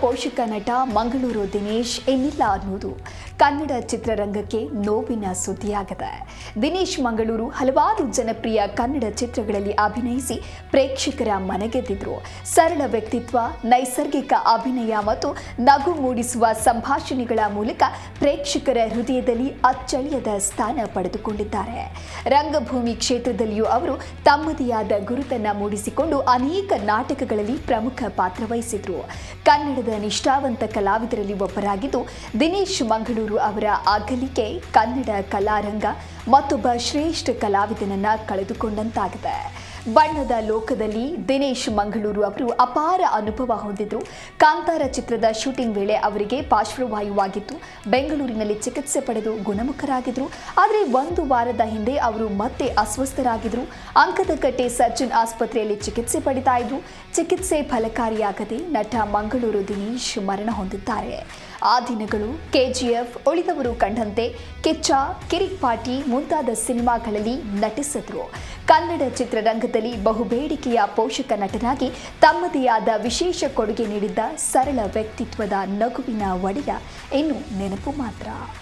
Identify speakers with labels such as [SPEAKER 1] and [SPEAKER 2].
[SPEAKER 1] ಪೋಷಕ ನಟ ಮಂಗಳೂರು ದಿನೇಶ್ ಇನ್ನಿಲ್ಲ ಅನ್ನೋದು. ಕನ್ನಡ ಚಿತ್ರರಂಗಕ್ಕೆ ನೋವಿನ ಸುದ್ದಿಯಾಗಿದೆ. ದಿನೇಶ್ ಮಂಗಳೂರು ಹಲವಾರು ಜನಪ್ರಿಯ ಕನ್ನಡ ಚಿತ್ರಗಳಲ್ಲಿ ಅಭಿನಯಿಸಿ ಪ್ರೇಕ್ಷಕರ ಮನಗೆದ್ದಿದ್ರು. ಸರಳ ವ್ಯಕ್ತಿತ್ವ, ನೈಸರ್ಗಿಕ ಅಭಿನಯ ಮತ್ತು ನಗು ಮೂಡಿಸುವ ಸಂಭಾಷಣೆಗಳ ಮೂಲಕ ಪ್ರೇಕ್ಷಕರ ಹೃದಯದಲ್ಲಿ ಅಚ್ಚಳಿಯದ ಸ್ಥಾನ ಪಡೆದುಕೊಂಡಿದ್ದಾರೆ. ರಂಗಭೂಮಿ ಕ್ಷೇತ್ರದಲ್ಲಿಯೂ ಅವರು ತಮ್ಮದೇ ಆದ ಗುರುತನ್ನ ಮೂಡಿಸಿಕೊಂಡು ಅನೇಕ ನಾಟಕಗಳಲ್ಲಿ ಪ್ರಮುಖ ಪಾತ್ರ ವಹಿಸಿದ್ರು. ಕನ್ನಡದ ನಿಷ್ಠಾವಂತ ಕಲಾವಿದರಲ್ಲಿ ಒಬ್ಬರಾಗಿದ್ದು ದಿನೇಶ್ ಮಂಗಳೂರು ಅವರ ಅಗಲಿಕೆ ಕನ್ನಡ ಕಲಾರಂಗ ಮತ್ತೊಬ್ಬ ಶ್ರೇಷ್ಠ ಕಲಾವಿದನನ್ನ ಕಳೆದುಕೊಂಡಂತಾಗಿದೆ. ಬಣ್ಣದ ಲೋಕದಲ್ಲಿ ದಿನೇಶ್ ಮಂಗಳೂರು ಅವರು ಅಪಾರ ಅನುಭವ ಹೊಂದಿದ್ರು. ಕಾಂತಾರ ಚಿತ್ರದ ಶೂಟಿಂಗ್ ವೇಳೆ ಅವರಿಗೆ ಪಾರ್ಶ್ವವಾಯುವಾಗಿತ್ತು. ಬೆಂಗಳೂರಿನಲ್ಲಿ ಚಿಕಿತ್ಸೆ ಪಡೆದು ಗುಣಮುಖರಾಗಿದ್ರು. ಆದರೆ ಒಂದು ವಾರದ ಹಿಂದೆ ಅವರು ಮತ್ತೆ ಅಸ್ವಸ್ಥರಾಗಿದ್ರು. ಅಂಕದಕಟ್ಟೆ ಸರ್ಜನ್ ಆಸ್ಪತ್ರೆಯಲ್ಲಿ ಚಿಕಿತ್ಸೆ ಪಡಿತಾ ಇದ್ರು. ಚಿಕಿತ್ಸೆ ಫಲಕಾರಿಯಾಗದೆ ನಟ ಮಂಗಳೂರು ದಿನೇಶ್ ಮರಣ ಹೊಂದಿದ್ದಾರೆ. ಆ ದಿನಗಳು ಕೆಜಿಎಫ್ ಉಳಿದವರು ಕಂಡಂತೆ ಕಿಚ್ಚ, ಕಿರಿಕ್ ಪಾಟಿ ಮುಂತಾದ ಸಿನಿಮಾಗಳಲ್ಲಿ ನಟಿಸಿದ್ರು. ಕನ್ನಡ ಚಿತ್ರರಂಗದಲ್ಲಿ ಬಹುಬೇಡಿಕೆಯ ಪೋಷಕ ನಟನಾಗಿ ತಮ್ಮದೇ ಆದ ವಿಶೇಷ ಕೊಡುಗೆ ನೀಡಿದ್ದ ಸರಳ ವ್ಯಕ್ತಿತ್ವದ ನಗುವಿನ ಒಡೆಯ ಇನ್ನು ನೆನಪು ಮಾತ್ರ.